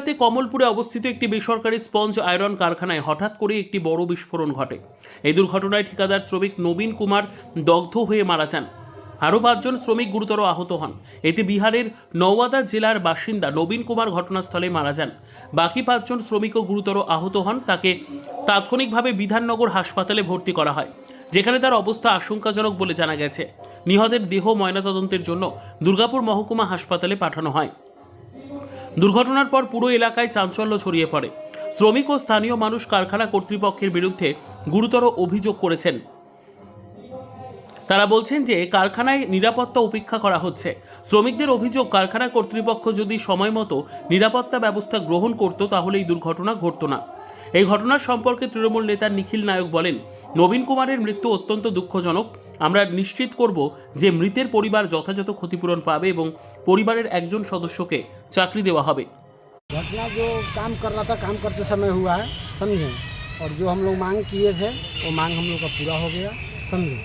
রাতে কমলপুরে অবস্থিত একটি বেসরকারি স্পঞ্জ আয়রন কারখানায় হঠাৎ করে একটি বড় বিস্ফোরণ ঘটে। এই দুর্ঘটনায় ঠিকাদার শ্রমিক নবীন কুমার দগ্ধ হয়ে মারা যান। আরও পাঁচজন শ্রমিক গুরুতর আহত হন। এতে বিহারের নওয়াদা জেলার বাসিন্দা নবীন কুমার ঘটনাস্থলে মারা যান। বাকি পাঁচজন শ্রমিকও গুরুতর আহত হন। তাকে তাৎক্ষণিকভাবে বিধাননগর হাসপাতালে ভর্তি করা হয়, যেখানে তার অবস্থা আশঙ্কাজনক বলে জানা গেছে। নিহতের দেহ ময়নাতদন্তের জন্য দুর্গাপুর মহকুমা হাসপাতালে পাঠানো হয়। দুর্ঘটনার পর পুরো এলাকায় চাঞ্চল্য ছড়িয়ে পড়ে। শ্রমিক ও স্থানীয় মানুষ কারখানা কর্তৃপক্ষের বিরুদ্ধে গুরুতর অভিযোগ করেছেন। তারা বলছেন যে, কারখানায় নিরাপত্তা উপেক্ষা করা হচ্ছে। শ্রমিকদের অভিযোগ, কারখানা কর্তৃপক্ষ যদি সময় মতো নিরাপত্তা ব্যবস্থা গ্রহণ করত, তাহলে এই দুর্ঘটনা ঘটত না। এই ঘটনার সম্পর্কে তৃণমূল নেতা নিখিল নায়ক বলেন, নবীন কুমারের মৃত্যু অত্যন্ত দুঃখজনক। আমরা নিশ্চিত করব যে, মৃতের পরিবার যথাযথ ক্ষতিপূরণ পাবে এবং পরিবারের একজন সদস্যকে চাকরি দেওয়া হবে घटना जो काम कर रहा था काम करते समय हुआ है समझे और जो हम लोग मांग किए थे वो मांग हम लोग का पूरा हो गया समझे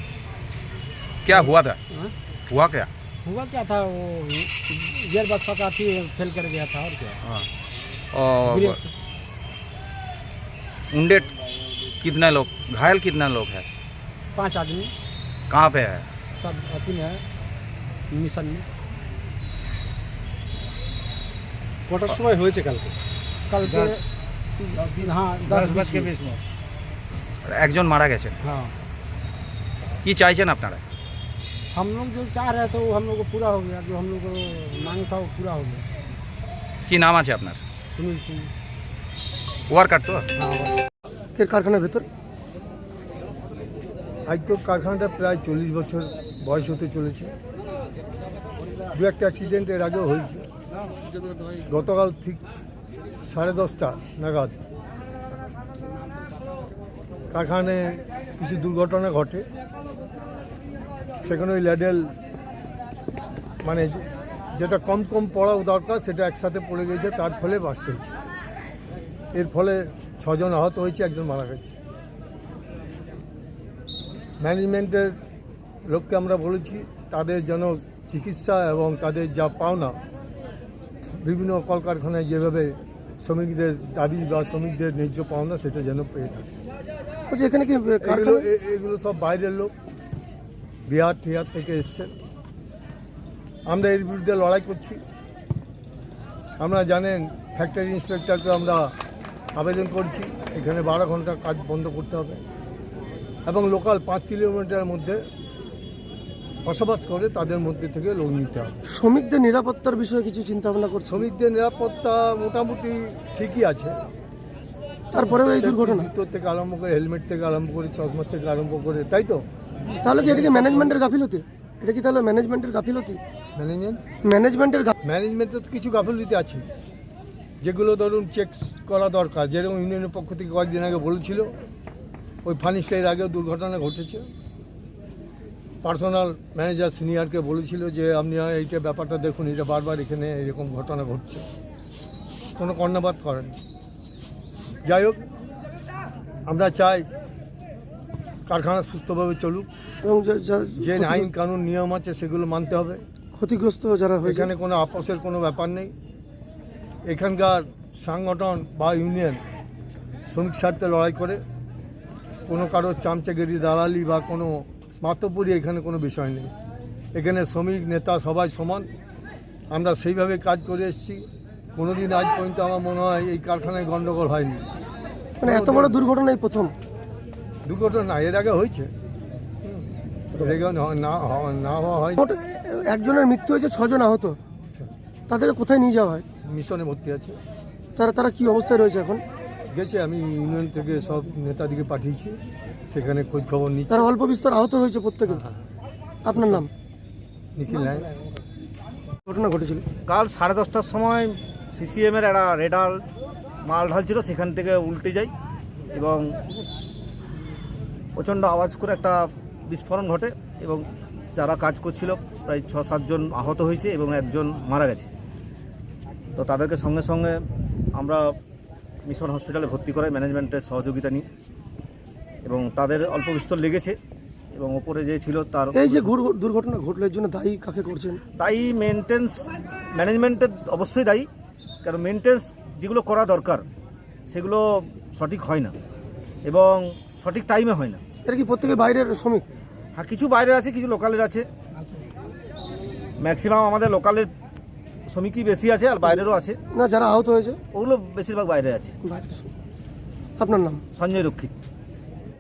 क्या हुआ था हाँ? हुआ क्या हुआ क्या था वो गियर बक्सा का थी फेल कर गया था और क्या और ब्रेक उंडे कितने लोग घायल कितने लोग हैं पांच आदमी कहाँ पे है सब अथी में है मिशन में কটার সময় হয়েছে কালকে कल के हाँ दस बीस के बीच में একজন মারা গেছে हाँ কি চাইছেন আপনারা हम लोग जो चाह रहे थे वो हम लोग को पूरा हो गया जो हम लोग को मांग था वो पूरा हो गया কি নাম আছে আপনার सुनील सिंह ওয়ার্কার তো हाँ কে কারখানার ভেতর আজ তো কারখানাটা প্রায় চল্লিশ বছর বয়স হতে চলেছে দু একটা অ্যাক্সিডেন্ট এর আগেও হয়েছে গতকাল ঠিক সাড়ে দশটা নাগাদ কারখানে কিছু দুর্ঘটনা ঘটে। সেখানে ওই ল্যাডেল মানে যেটা কম কম পড়া দরকার, সেটা একসাথে পড়ে গেছে তার ফলে বাস্ট হয়েছে এর ফলে ছজন আহত হয়েছে, একজন মারা গেছে। ম্যানেজমেন্টের লোককে আমরা বলেছি, তাদের যেন চিকিৎসা এবং তাদের যা পাওনা বিভিন্ন কলকারখানায় যেভাবে শ্রমিকদের দাবি বা শ্রমিকদের ন্যায্য পাওনা সেটা যেন পেয়ে থাকে। বলছি এখানে কি এগুলো এগুলো সব বাইরের লোক। বিহার টিহার থেকে এসছেন আমরা এর বিরুদ্ধে লড়াই করছি। আমরা জানেন ফ্যাক্টরি ইন্সপেক্টরকে আমরা আবেদন করছি। এখানে বারো ঘণ্টা কাজ বন্ধ করতে হবে। এবং লোকাল পাঁচ কিলোমিটারের মধ্যে বসবাস করে তাদের মধ্যে থেকে লোক নিতে হবে। শ্রমিকদের নিরাপত্তার বিষয়ে কিছু চিন্তা ভাবনা করছে শ্রমিকদের নিরাপত্তা মোটামুটি ঠিকই আছে। তারপরেও এই দুর্ঘটনা? জুতো থেকে আরম্ভ করে হেলমেট থেকে আরম্ভ করে চশমা থেকে আরম্ভ করে তাই তো? তাহলে কি এটা কি ম্যানেজমেন্টের গাফিলতি? এটা কি তাহলে ম্যানেজমেন্টের গাফিলতি? ম্যানেজমেন্ট? ম্যানেজমেন্টের ম্যানেজমেন্টের তো কিছু গাফিলতি আছে। যেগুলো ধরুন চেক করা দরকার। যেরকম ইউনিয়নের পক্ষ থেকে কয়েকদিন আগে বলেছিল ওই ফানিস্টাইয়ের আগেও দুর্ঘটনা ঘটেছে। পার্সোনাল ম্যানেজার সিনিয়রকে বলেছিল যে আপনি এইটা ব্যাপারটা দেখুন এটা বারবার এখানে এরকম ঘটনা ঘটছে। কোনো কর্ণপাত করেন। যাই হোক আমরা চাই কারখানা সুস্থভাবে চলুক। এবং যে- আইন কানুন নিয়ম আছে সেগুলো মানতে হবে। ক্ষতিগ্রস্ত যারা এখানে কোনো আপোষের কোনো ব্যাপার নেই। এখানকার সংগঠন বা ইউনিয়ন শ্রমিক স্বার্থে লড়াই করে। কোনো কারও চামচাগিরি দালালি বা কোনো মাতব্বরি এখানে কোনো বিষয় নেই। এখানে শ্রমিক নেতা সবাই সমান। আমরা সেইভাবে কাজ করে এসেছি। কোনো দিন আজ পর্যন্ত আমার মনে হয় এই কারখানায় গণ্ডগোল হয়নি। মানে এত বড় দুর্ঘটনা এই প্রথম? দুর্ঘটনা এর আগে হয়েছে। না- না হওয়া- হয় একজনের মৃত্যু হয়েছে ছজন আহত। তাদের কোথায় নিয়ে যাওয়া হয়? মিশনে ভর্তি আছে। তারা তারা কি অবস্থায় রয়েছে এখন? গেছে আমি ইউনিয়ন থেকে সব নেতাদিকে পাঠিয়েছি সেখানে খোঁজ খবর নিচ্ছি। তারা অল্প বিস্তর আহত হয়েছে প্রত্যেকে? আপনার নাম? নিখিল নাই ঘটনা ঘটেছিল। কাল সাড়ে দশটার সময় সিসিএমের একটা রেডার মাল ঢালছিল সেখান থেকে উল্টে যায় এবং প্রচণ্ড আওয়াজ করে একটা বিস্ফোরণ ঘটে এবং যারা কাজ করছিল প্রায় ছ সাতজন আহত হয়েছে এবং একজন মারা গেছে। তো তাদেরকে সঙ্গে সঙ্গে আমরা মিশন হসপিটালে ভর্তি করায় ম্যানেজমেন্টের সহযোগিতা নিই। এবং তাদের অল্প বিস্তর লেগেছে এবং ওপরে যে ছিল তার এই যে দুর্ঘটনা ঘটলো এর জন্য দায়ী কাকে করছেন? দায়ী মেনটেন্স ম্যানেজমেন্টের অবশ্যই দায়ী কারণ মেনটেন্স যেগুলো করা দরকার সেগুলো সঠিক হয় না এবং সঠিক টাইমে হয় না। এটা কি প্রত্যেকে বাইরের শ্রমিক? হ্যাঁ কিছু বাইরের আছে কিছু লোকালের আছে। ম্যাক্সিমাম আমাদের লোকালের শ্রমিকই বেশি আছে আর বাইরেরও আছে। না যারা আহত হয়েছে? ওগুলো বেশিরভাগ বাইরে আছে। আপনার নাম? সঞ্জয় রক্ষিত।